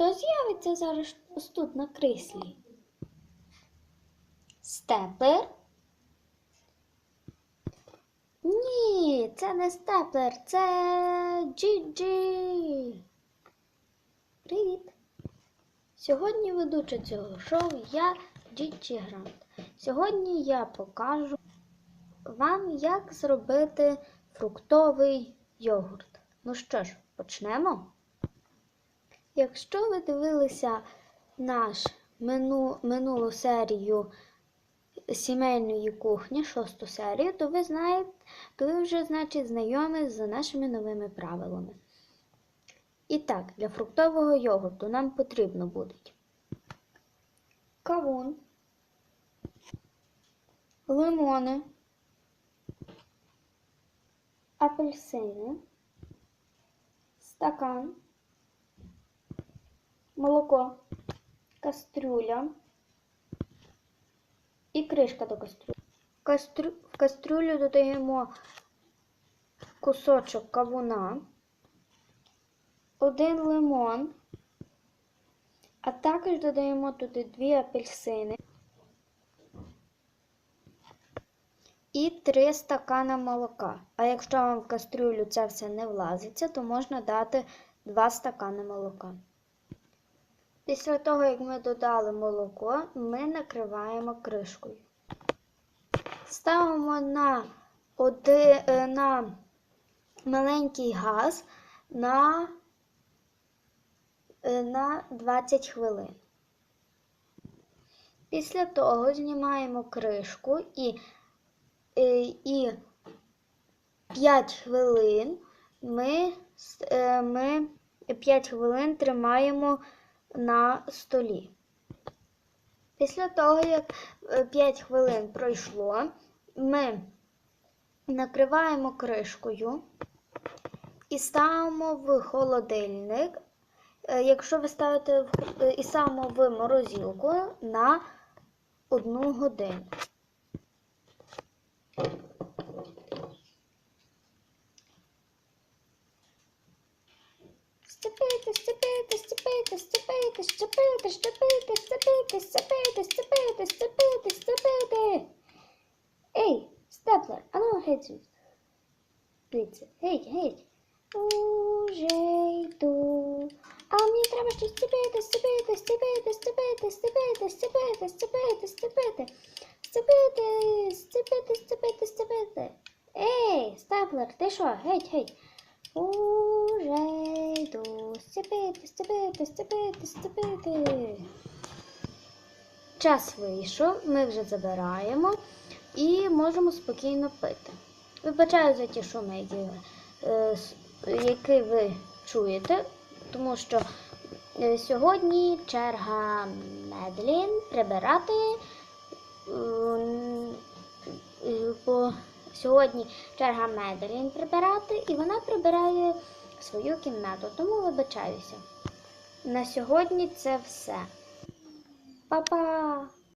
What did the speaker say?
Хто з'явиться зараз ось тут на кріслі? Степлер? Ні, це не степлер, це Джі-Джі. Привіт! Сьогодні ведуча цього шоу я Джі Грант. Сьогодні я покажу вам, як зробити фруктовий йогурт. Ну що ж, почнемо? Якщо ви дивилися наш мину, минулу серію сімейної кухні, шосту серію, то ви знаєте, то ви вже, значить, знайомі з нашими новими правилами. І так, для фруктового йогурту нам потрібно будуть кавун, лимони, апельсини, стакан, молоко, кастрюля і кришка до кастрюлі. Кастрю... В кастрюлю додаємо кусочок кавуна, один лимон, а також додаємо туди дві апельсини і три стакана молока. А якщо вам в кастрюлю це все не влазиться, то можна дати два стакани молока. Після того, як ми додали молоко, ми накриваємо кришкою. Ставимо на, оди, е, на маленький газ на, е, на 20 хвилин. Після того знімаємо кришку і, е, і 5 хвилин ми, ми 5 хвилин тримаємо на столі. Після того, як 5 хвилин пройшло, ми накриваємо кришкою і ставимо в холодильник. Е, Якщо ви ставите в е, і ставимо в морозилку на одну годину. Степити, степити, степити, степити, степити, степити, степити, степити, степити, степити, степити. Ей, степлер, а ну геть. Звідси, геть, геть. Уже йду. А мені треба ще степити, степити, степити, степити, степити, степити, степити, степити, степити, степити, степити, степити. Ей, степлер, ти що? Геть, геть. Уже йду. Степити, степити, степити, степити. Час вийшов, ми вже забираємо і можемо спокійно пити. Вибачаю за ті шуми, які, е, які ви чуєте, тому що е, сьогодні черга Медлін прибирати. е, По сьогодні черга Медлін прибирати, і вона прибирає свою кімнату, тому вибачаюся. На сьогодні це все. Па-па!